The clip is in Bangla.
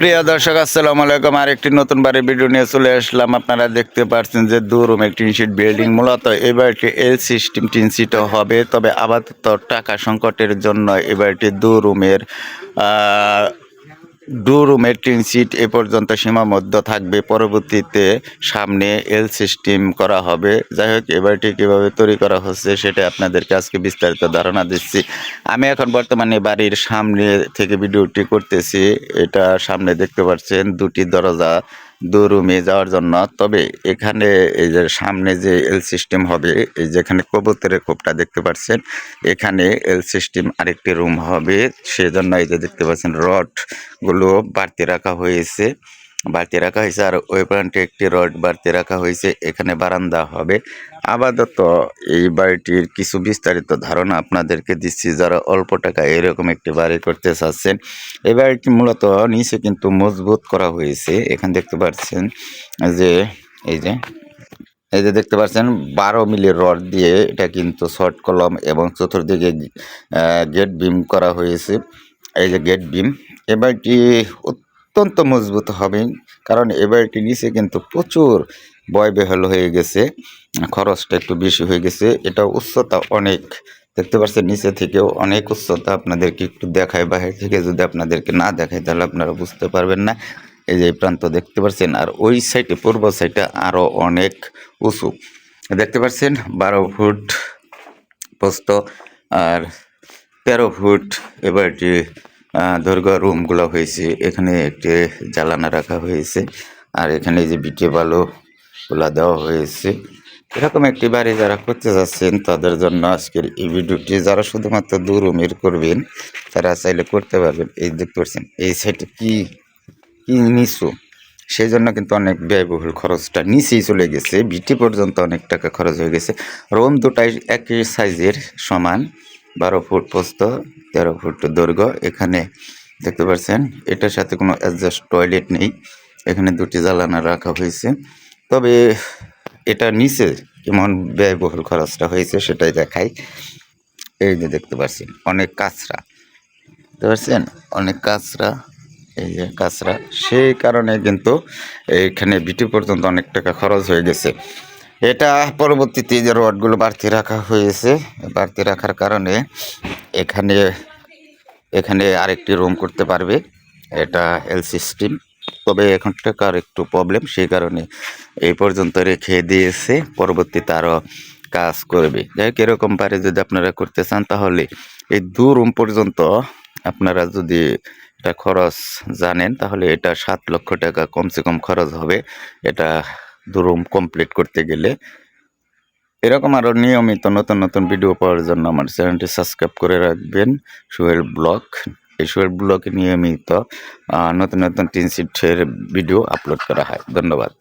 প্রিয় দর্শক, আসসালামু আলাইকুম। আর একটি নতুন বাড়ির ভিডিও নিয়ে চলে আসলাম। আপনারা দেখতে পাচ্ছেন যে দু রুমের টিন শিট বিল্ডিং। মূলত এই বাড়িটি এল সিস্টেম টিন সিটও হবে। তবে আপাতত টাকা সংকটের জন্য এবারটি দু রুমের দু রুমের সিট এ পর্যন্ত সীমাবদ্ধ থাকবে। পরবর্তীতে সামনে এল সিস্টেম করা হবে। যাই হোক এবারটি কীভাবে তৈরি করা হচ্ছে, সেটা আপনাদেরকে আজকে বিস্তারিত ধারণা দিচ্ছি। আমি এখন বর্তমানে বাড়ির সামনে থেকে ভিডিওটি করতেছি। এটা সামনে দেখতে পাচ্ছেন, দুটি দরজা দু রুমে যাওয়ার জন্য। তবে এখানে এই যে সামনে যে এল সিস্টেম হবে, এই যেখানে কবুতরের খোপটা দেখতে পাচ্ছেন, এখানে এল সিস্টেম আরেকটি রুম হবে। সেজন্য এই যে দেখতে পাচ্ছেন, রডগুলো বাড়তি রাখা হয়েছে। বাড়তি রাখা হয়েছে আর ওই প্রান্তে একটি রড বাড়তি রাখা হয়েছে, এখানে বারান্দা হবে। আপাতত এই বাড়িটির কিছু বিস্তারিত ধারণা আপনাদেরকে দিচ্ছি, যারা অল্প টাকায় এরকম একটি বাড়ি করতে চাচ্ছেন। এই বাড়িটি মূলত নিচে কিন্তু মজবুত করা হয়েছে। এখানে দেখতে পাচ্ছেন যে, এই যে এই যে দেখতে পাচ্ছেন, বারো মিলি রড দিয়ে এটা কিন্তু শর্ট কলম এবং চতুর্দিকে গেট বিম করা হয়েছে। এই যে গেট বিম, এ বাড়িটি অত্যন্ত মজবুত হবে কারণ এ বাড়িটি নিচে কিন্তু প্রচুর বয়বেহল হয়ে গেছে খরচটা একটু বেশি হয়ে গেছে এটা উচ্চতা অনেক। দেখতে পাচ্ছেন নিচে থেকেও অনেক উচ্চতা আপনাদেরকে একটু দেখায় বাইরে থেকে যদি আপনাদেরকে না দেখায় তাহলে আপনারা বুঝতে পারবেন না। এই যে প্রান্ত দেখতে পাচ্ছেন আর ওই সাইডে পূর্ব সাইডে আরও অনেক উঁচু। দেখতে পাচ্ছেন বারো ফুট পোস্ত আর তেরো ফুট এবার একটি আহ, দৈর্ঘ্য রুমগুলো হয়েছে। এখানে একটি জ্বালানা রাখা হয়েছে আর এখানে যে বিটে বালুগুলা দেওয়া হয়েছে। এরকম একটি বাড়ি যারা করতে যাচ্ছেন, তাদের জন্য আজকের এই ভিডিওটি, যারা শুধুমাত্র দু রুমের করবেন, তারা চাইলে করতে পারবেন। এই দেখতে পাচ্ছেন এই সাইডে কি কি নিচু? সেই জন্য কিন্তু অনেক ব্যয়বহুল খরচটা নিচেই চলে গেছে। বিটি পর্যন্ত অনেক টাকা খরচ হয়ে গেছে। রুম দুটাই একই সাইজের সমান। বারো ফুট পোস্ত তেরো ফুট দৈর্ঘ্য। এখানে দেখতে পাচ্ছেন এটার সাথে কোনো অ্যাডজাস্ট টয়লেট নেই। এখানে দুটি জ্বালানা রাখা হয়েছে। তবে এটা নিচে কেমন ব্যয়বহুল খরচটা হয়েছে সেটাই দেখাই। এই যে দেখতে পাচ্ছেন অনেক কাঁচরা। দেখতে পাচ্ছেন অনেক কাঁচরা, এই যে কাঁচরা। সেই কারণে কিন্তু এইখানে বিটি পর্যন্ত অনেক টাকা খরচ হয়ে গেছে। এটা পরবর্তীতে যে রডগুলো বাড়তি রাখা হয়েছে, বাড়তি রাখার কারণে এখানে এখানে আরেকটি রুম করতে পারবে। এটা এল সিস্টেম তবে এখন টাকার একটু প্রবলেম সেই কারণে এই পর্যন্ত রেখে দিয়েছে। পরবর্তীতে আরও কাজ করবে। যাই হোক, এরকম পারে যদি আপনারা করতে চান, তাহলে এই দু রুম পর্যন্ত আপনারা যদি এটা খরচ জানেন, তাহলে এটা সাত লক্ষ টাকা কমসে কম খরচ হবে। এটা রুম কমপ্লিট করতে গেলে। এরকম আরও নিয়মিত নতুন নতুন ভিডিও পাওয়ার জন্য আমার চ্যানেলটি সাবস্ক্রাইব করে রাখবেন। সোহেল ব্লগ। এই সোহেল ব্লগে নিয়মিত নতুন নতুন টিনশিটের ভিডিও আপলোড করা হয়। ধন্যবাদ।